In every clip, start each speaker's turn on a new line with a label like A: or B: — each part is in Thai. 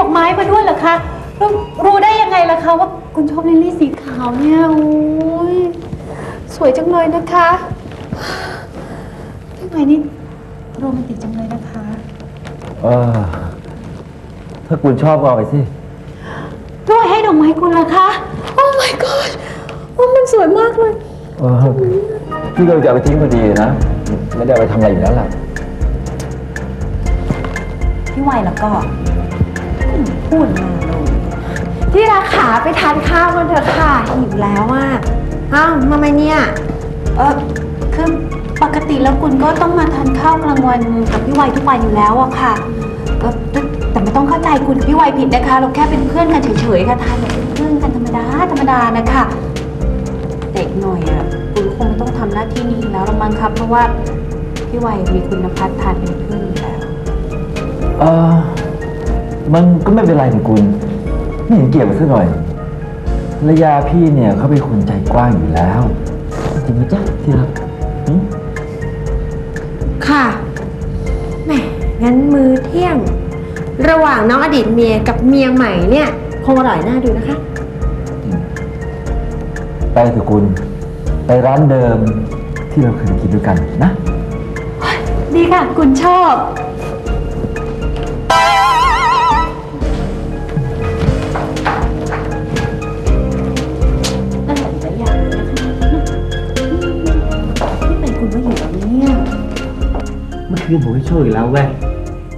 A: ดอกไม้มาด้วยเหรอคะแล้วรู้ได้ยังไงล่ะคะว่าคุณชอบลิลลี่สีขาวเนี่ยโอ้ยสวยจังเลยนะคะพี่ไม้นี่โรแมนติกจังเลยนะคะ
B: เออถ้าคุณชอบก็เอาไปสิ
A: ด้วยให้ดอกไม้คุณล่ะคะ โอ้ my god ว่ามันสวยมากเลย
B: เออพี่ก็จะเอาไปทิ้งพอดีนะ ไม่ได้เอาไปทำอะไรอยู่แล้วล่ะ
A: พี่ไวแล้วก็ อืมพูดมาเลย
C: ที่รักขาไปทานข้าวกันเถอะค่ะหิวแล้วอะอ้าวมาไหมเนี่ย
A: เออคือปกติแล้วคุณก็ต้องมาทานข้าวกลางวันกับพี่ไวทุกวันอยู่แล้วอะค่ะเออแต่แต่ไม่ต้องเข้าใจคุณกับพี่ไวผิดนะคะ เราแค่เป็นเพื่อนกันเฉยๆค่ะทานแบบเป็นเพื่อนกันธรรมดาธรรมดานะคะเด็กหน่อยอะคุณคงไม่ต้องทำหน้าที่นี้อีกแล้วละมั้งครับ เพราะว่าพี่ไวมีคุณพัฒน์ทานเป็นเพื่อนอยู่แล้ว
B: เออ มันก็ไม่เป็นไรของคุณไม่เห็นเกี่ยวกับซะหน่อยภรรยาพี่เนี่ยเขาเป็นคนใจกว้างอยู่แล้ว จริงไหมจ๊ะที่รักหึ
C: ค่ะแหมงั้นมื้อเที่ยง ระหว่างน้องอดีตเมียกับเมียใหม่เนี่ยคงอร่อยน่าดูนะคะ
B: ไปเถอะคุณไปร้านเดิมที่เราเคยกินด้วยกันนะ
A: ดีค่ะ คุณชอบ คืน
D: ผมให้โชคอีกแล้วเว้ย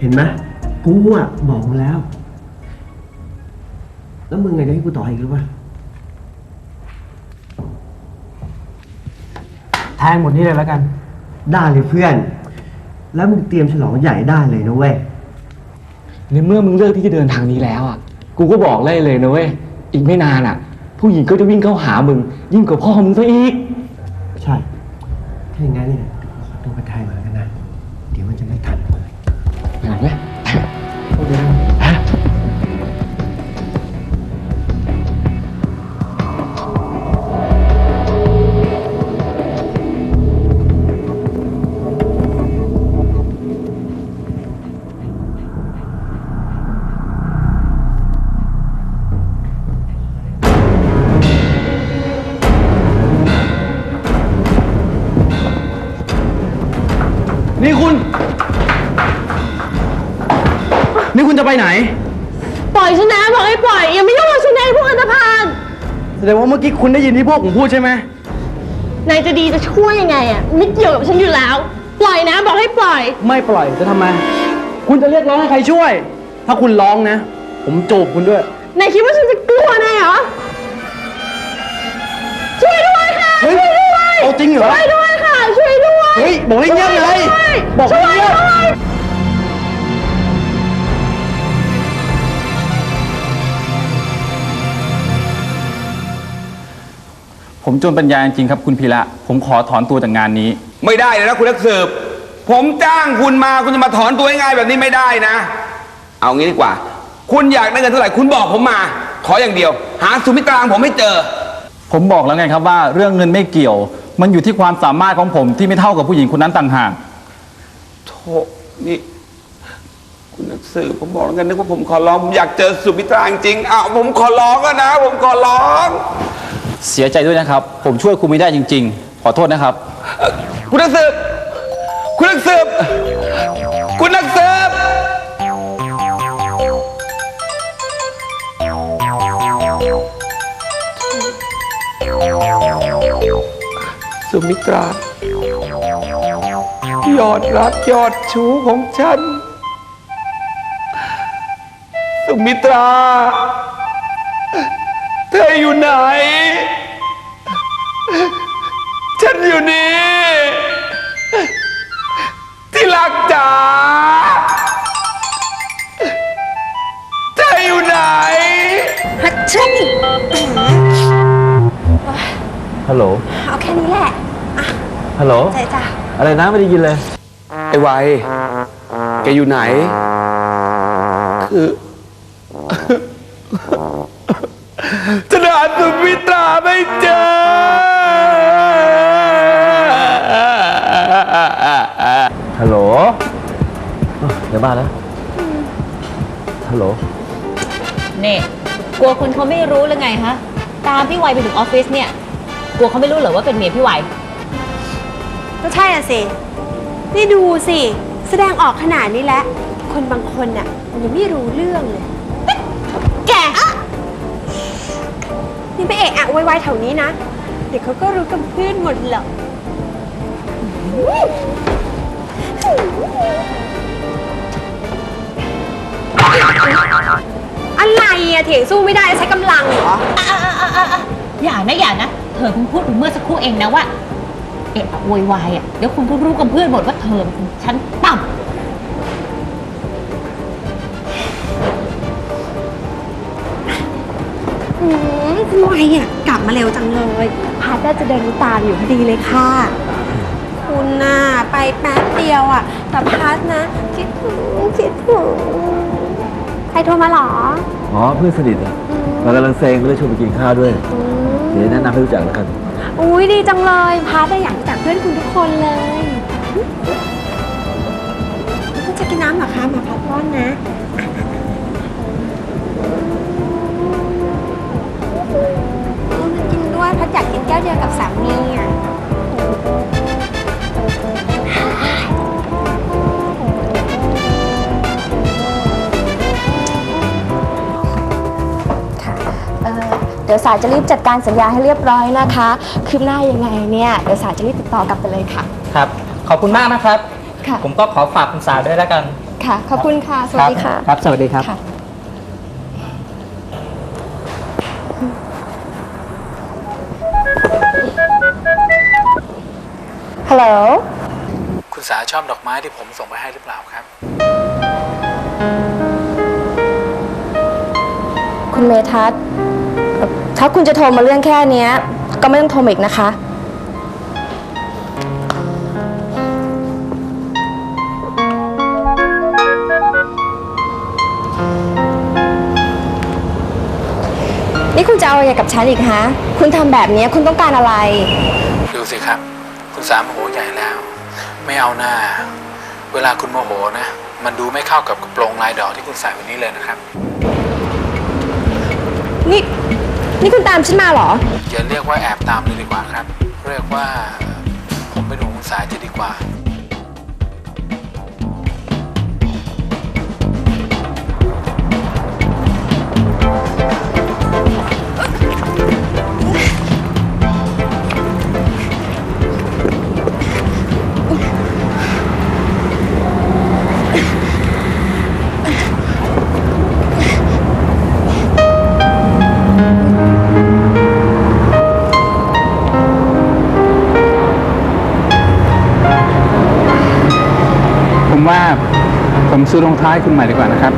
D: เห็นไหมกูอะบอกมาแล้ว แล้วมึงไงจะให้กูต่ออีกหรือเปล่าแทงหมดนี้เลยแล้วกัน ได้เลยเพื่อน แล้วมึงเตรียมฉลองใหญ่ได้เลยนะเว้ย
E: ในเมื่อมึงเลือกที่จะเดินทางนี้แล้วอะ กูก็บอกเลยเลยนะเว้ย อีกไม่นานอะ ผู้หญิงก็จะวิ่งเข้าหามึง ยิ่งกว่าพ่อมึงซะอีก
D: ใช่ ถ้าอย่างนั้นเนี่ย
E: นี่คุณจะไปไหน
C: ปล่อยฉันนะบอกให้ปล่อยอย่าไม่ยุ่งกับฉันนะพวกอันธพาล
E: แสดงว่าเมื่อกี้คุณได้ยินที่พวกผมพูดใช่ไหม
C: นายจะดีจะช่วยยังไงอะไม่เกี่ยวกับฉันอยู่แล้ว ปล่อยนะ บอกให้ปล่อย
E: ไม่ปล่อยจะทำไม คุณจะเรียกร้องให้ใครช่วย ถ้าคุณร้องนะ ผมจูบคุณด้วย
C: นายคิดว่าฉันจะกลัวนายเหรอ ช่วยด้วยค่ะ
E: เฮ้ย
C: ช่วยด้วย
E: เอาจริงเหรอ
C: ช่วยด้วยค่ะ ช่วยด้วย
E: เฮ้ยบอกให้เงียบเลยบอกให้เงียบ
C: ช่วด้วย
F: ผมจนปัญญาจริงๆครับคุณพีระผมขอถอนตัวจากงานนี้
G: ไม่ได้เลยนะคุณนักสืบ ผมจ้างคุณมาคุณจะมาถอนตัวง่ายๆแบบนี้ไม่ได้นะ เอางี้ดีกว่า คุณอยากได้เงินเท่าไหร่คุณบอกผมมา ขออย่างเดียว หาสุมิตราของผมให้เจอ
F: ผมบอกแล้วไงครับว่าเรื่องเงินไม่เกี่ยว มันอยู่ที่ความสามารถของผมที่ไม่เท่ากับผู้หญิงคนนั้นต่างหาก
G: โธ่นี่คุณนักสืบผมบอกแล้วกันนึกว่าผมขอร้องผมอยากเจอสุมิตราจริงๆอ้าวผมขอร้องแล้วนะ ผมขอร้อง
F: เสียใจด้วยนะครับ ผมช่วยคุณไม่ได้จริง ๆ ขอโทษนะครับ
G: คุณนักสืบคุณนักสืบคุณนักสืบสุมิตรายอดรักยอดชูของฉัน สุมิตรา เธออยู่ไหน ฉันอยู่นี่ ที่รักจ๋าเธออยู่ไหน
C: ฮัทชิ่
B: ฮัลโหล
C: เอาแค่นี้แหละ
B: ฮัลโหล
C: ใจจ้ะ
B: อะไรนะไม่ได้ยินเลย
G: ไอ้ไวแกอยู่ไหน คือจะหาสุมิตราไม่เจอ
B: ฮัลโหลเอ้าเดี๋ยวมาแล้วฮัลโหล
A: เนี่ยกลัวคุณเขาไม่รู้หรือไงฮะ ตามพี่ไวไปถึงออฟฟิศเนี่ย กลัวเขาไม่รู้เหรอว่าเป็นเมียพี่ไว
C: ก็ใช่อะสิ นี่ดูสิ แสดงออกขนาดนี้แล้ว คนบางคนน่ะมันยังไม่รู้เรื่องเลย แกนี่ไปเอะอะไวๆแถวนี้นะ เดี๋ยวเขาก็รู้กันเพื่อนหมดหรอก อะไรอะเถียงสู้ไม่ได้ใช้กำลังเหรอ
A: อย่านะอย่านะ เธอเพิ่งพูดเมื่อสักครู่เองนะว่า เอะอะโวยวายอะ เดี๋ยวคุณก็รู้กับเพื่อนหมดว่าเธอเป็นฉันต่ำ
C: อืมคุณไวอะ กลับมาเร็วจังเลย พาร์ทน่าจะเดินตามอยู่พอดีเลยค่ะ คุณน่ะไปแป๊บเดียวอะแต่พาร์ทนะ คิดถึงคิดถึงใครโทรมาเหรอ
B: อ๋อเพื่อนสนิทอะมากำลังเซ็งก็เลยชวนไปกินข้าวด้วย
C: อืม
B: เดี๋ยวแนะนำให้รู้จักแล้วกัน
C: อุ้ยดีจังเลยพาร์ทได้อยากรู้จักเพื่อนคุณทุกคนเลยคุณจะกินน้ำเหรอคะมาพักร้อนนะ สา
H: ยจะรีบจัดการสัญญาให้เรียบร้อยนะคะคืบหน้ายังไงเนี่ยเดี๋ยวสายจะรีบติดต่อกลับไปเลยค่ะ
I: ครับ ขอบคุณมากนะครับ
H: ค่ะ
I: ผมก็ขอฝากคุณสาวด้วยแล้วกัน
H: ค่ะ ขอบคุณค่ะ สวัสดีค่ะ
I: ครับ สวัสดีครับ
H: ค่ะ ฮัลโหล
J: คุณสาชอบดอกไม้ที่ผมส่งไปให้หรือเปล่าครับ
H: คุณเมทัศน์เอ่อ ถ้าคุณจะโทรมาเรื่องแค่เนี้ย ก็ไม่ต้องโทรมาอีกนะคะ นี่คุณจะเอาอะไรกับฉันอีกฮะ คุณทำแบบนี้คุณต้องการอะไร
J: ดูสิครับ คุณสาโมโหใหญ่แล้ว ไม่เอาหน้า เวลาคุณโมโหนะ มันดูไม่เข้ากับกระโปรงลายดอกที่คุณใส่วันนี้เลยนะครับ
H: นี่ นี่คุณตามฉันมาเหรอ
J: อย่าเรียกว่าแอบตามเลยดีกว่าครับ เรียกว่าผมเป็นห่วงคุณสาจะดีกว่า ซื้อรองเท้าให้คุณใหม่ดีกว่านะครับ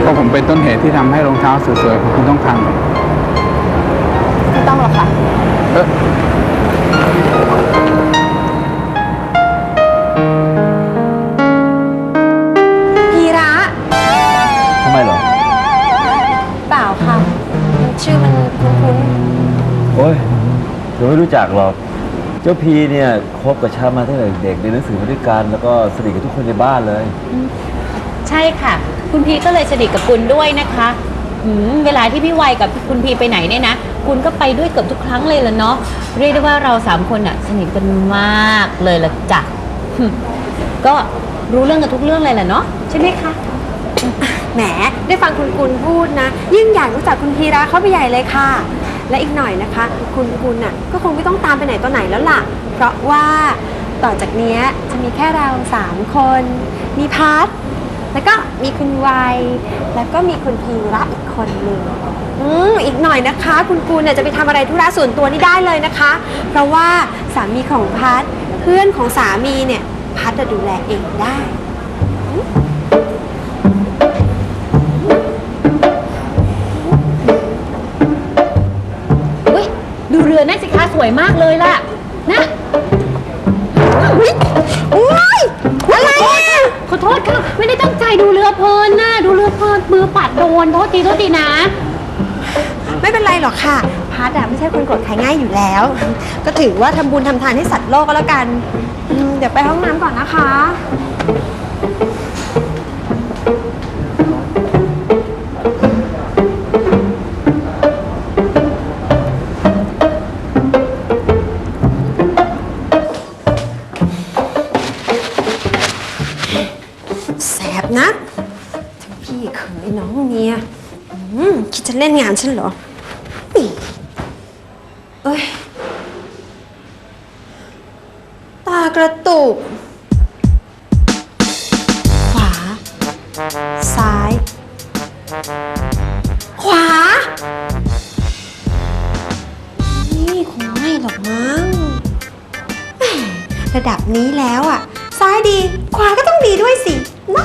J: เพราะผมเป็นต้นเหตุที่ทำให้รองเท้าสวยๆของคุณต้องพัง
H: ไม่ต้องหรอกค่ะ
J: เออ
C: พีระ
B: ทำไมเหรอ
C: เปล่าค่ะ ชื่อมันคุ้น
B: โอ้ยเดี๋ยวไม่รู้จักหรอกเจ้าพีเนี่ยคบกับชามาตั้งแต่เด็กเรียนหนังสือมาด้วยกันแล้วก็สนิทกับทุกคนในบ้านเลย
A: ใช่ค่ะ คุณพีก็เลยสนิทกับคุณด้วยนะคะหืมเวลาที่พี่ไวกับคุณพีไปไหนเนี่ยนะคุณก็ไปด้วยเกือบทุกครั้งเลยละเนาะเรียกได้ว่าเราสามคนอะสนิทกันมากเลยละจ้ะหึก็รู้เรื่องกันทุกเรื่องเลยแหละเนาะใช่ไหมคะ
C: ๆแหม ได้ฟังคุณกุลพูดนะ ยิ่งอยากรู้จักคุณพีระเข้าไปใหญ่เลยค่ะ และอีกหน่อยนะคะ คุณกุลน่ะก็คงไม่ต้องตามไปไหนต่อไหนแล้วล่ะ เพราะว่าต่อจากเนี้ยจะมีแค่เราสามคน มีพัทแล้วก็มีคุณวัย แล้วก็มีคุณพีระอีกคนหนึ่งอืมอีกหน่อยนะคะ คุณกุลเนี่ยจะไปทำอะไรธุระส่วนตัวนี่ได้เลยนะคะ เพราะว่าสามีของพัทเพื่อนของสามีเนี่ยพัทจะดูแลเองได้
A: รือนั่นสิคะสวยมากเลยล่ะ นะอุ๊ยอะไรอะขอโทษค่ะ ไม่ได้ตั้งใจดูเรือเพลินนะดูเรือเพลินมือปัดโดนโทษทีโทษทีนะ
C: ไม่เป็นไรหรอกค่ะ พาร์ทอะไม่ใช่คนโกรธใครง่ายอยู่แล้ว ก็ถือว่าทำบุญทำทานให้สัตว์โลกก็แล้วกันอืมเดี๋ยวไปห้องน้ำก่อนนะคะ แสบนะทั้งพี่เขยน้องเมียคิดจะเล่นงานฉันเหรอเอ้ย ตากระตุก ขวา ซ้าย ขวา นี่คงไม่หรอกมั้งระดับนี้แล้วอะ ซ้ายดี ขวาก็ต้องดีด้วยสิ นะ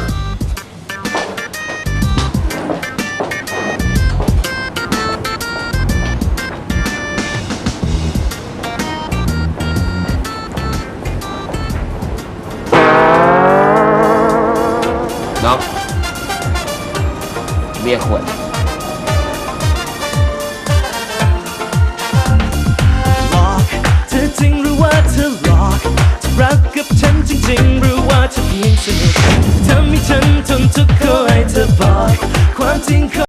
G: น้องเบียร์ขวด
K: หลอกเธอจริงหรือว่าเธอหลอกจะรักกับฉันจ สนุกทำให้ฉันทนทุกข์ขอให้เธอบอกความจริงขอ